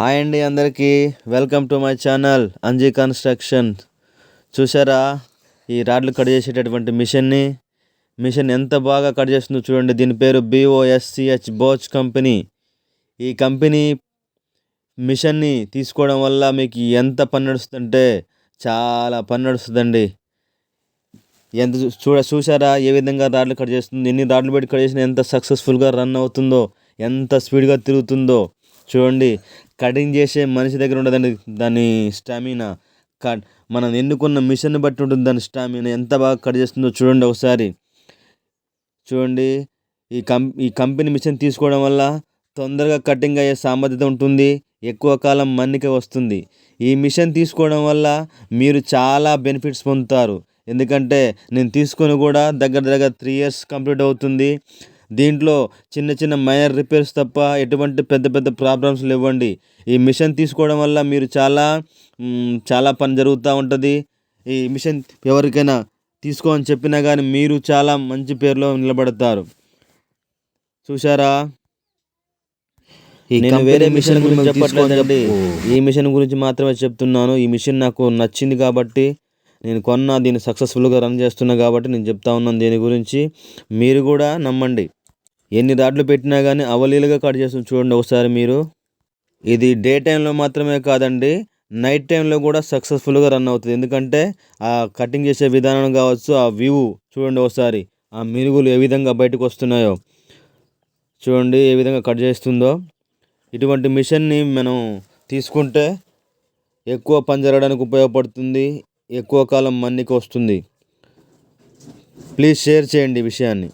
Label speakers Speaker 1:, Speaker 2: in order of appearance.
Speaker 1: Hi అండి అందరికీ. Welcome to my channel Anji construction చూసారా ఈ రాడ్లు కట్ చేసేటటువంటి మిషన్ని. మిషన్ ఎంత బాగా కట్ చేస్తుందో చూడండి. దీని పేరు బిఓఎస్సిహెచ్ బోచ్ కంపెనీ ఈ కంపెనీ మిషన్ని తీసుకోవడం వల్ల మీకు ఎంత పని నడుస్తుందంటే చాలా పని నడుస్తుందండి. ఎంత చూ- చూడ చూసారా ఏ విధంగా రాడ్లు కట్ చేస్తుంది ఎన్ని రాడ్లు పెట్టి కట్ చేసినా ఎంత సక్సెస్ఫుల్గా రన్ అవుతుందో ఎంత స్పీడ్గా తిరుగుతుందో చూడండి. కటింగ్ చేసే మనిషి దగ్గర ఉండదండి. దాని స్టామినా. కట్ మనం ఎన్నుకున్న మిషన్ బట్టి ఉంటుంది దాని స్టామినా. ఎంత బాగా కట్ చేస్తుందో చూడండి ఒకసారి. చూడండి. ఈ కం ఈ కంపెనీ మిషన్ తీసుకోవడం వల్ల తొందరగా కటింగ్ అయ్యే సామర్థ్యత ఉంటుంది. ఎక్కువ కాలం మన్నిక వస్తుంది. ఈ మిషన్ తీసుకోవడం వల్ల మీరు చాలా బెనిఫిట్స్ పొందుతారు. ఎందుకంటే నేను తీసుకొని కూడా దగ్గర దగ్గర త్రీ ఇయర్స్ కంప్లీట్ అవుతుంది. దీంట్లో చిన్న చిన్న మైనర్ రిపేర్స్ తప్ప ఎటువంటి పెద్ద పెద్ద ప్రాబ్లమ్స్ లేవండి. ఈ మిషన్ తీసుకోవడం వల్ల మీరు చాలా చాలా పని జరుగుతూ ఉంటుంది. ఈ మిషన్ ఎవరికైనా తీసుకో అని చెప్పినా కానీ మీరు చాలా మంచి పేరులో నిలబడతారు. చూసారా నేను వేరే మిషన్ గురించి చెప్పట్లేదండి ఈ మిషన్ గురించి మాత్రమే చెప్తున్నాను. ఈ మిషన్ నాకు నచ్చింది కాబట్టి నేను కొన్నా దీన్ని సక్సెస్ఫుల్గా రన్ చేస్తున్నా కాబట్టి నేను చెప్తా ఉన్నాను దీని గురించి. మీరు కూడా నమ్మండి. ఎన్ని రాడ్లు పెట్టినా కానీ అవలీలుగా కట్ చేస్తుంది చూడండి ఒకసారి మీరు. ఇది డే టైంలో మాత్రమే కాదండి నైట్ టైంలో కూడా సక్సెస్ఫుల్గా రన్ అవుతుంది. ఎందుకంటే ఆ కటింగ్ చేసే విధానం కావచ్చు ఆ వ్యూ చూడండి ఒకసారి ఆ మిరుగులు ఏ విధంగా బయటకు వస్తున్నాయో. చూడండి ఏ విధంగా కట్ చేస్తుందో. ఇటువంటి మిషన్ని మనం తీసుకుంటే ఎక్కువ పని జరగడానికి ఉపయోగపడుతుంది ఎక్కువ కాలం మన్నికి వస్తుంది. ప్లీజ్ షేర్ చేయండి విషయాన్ని.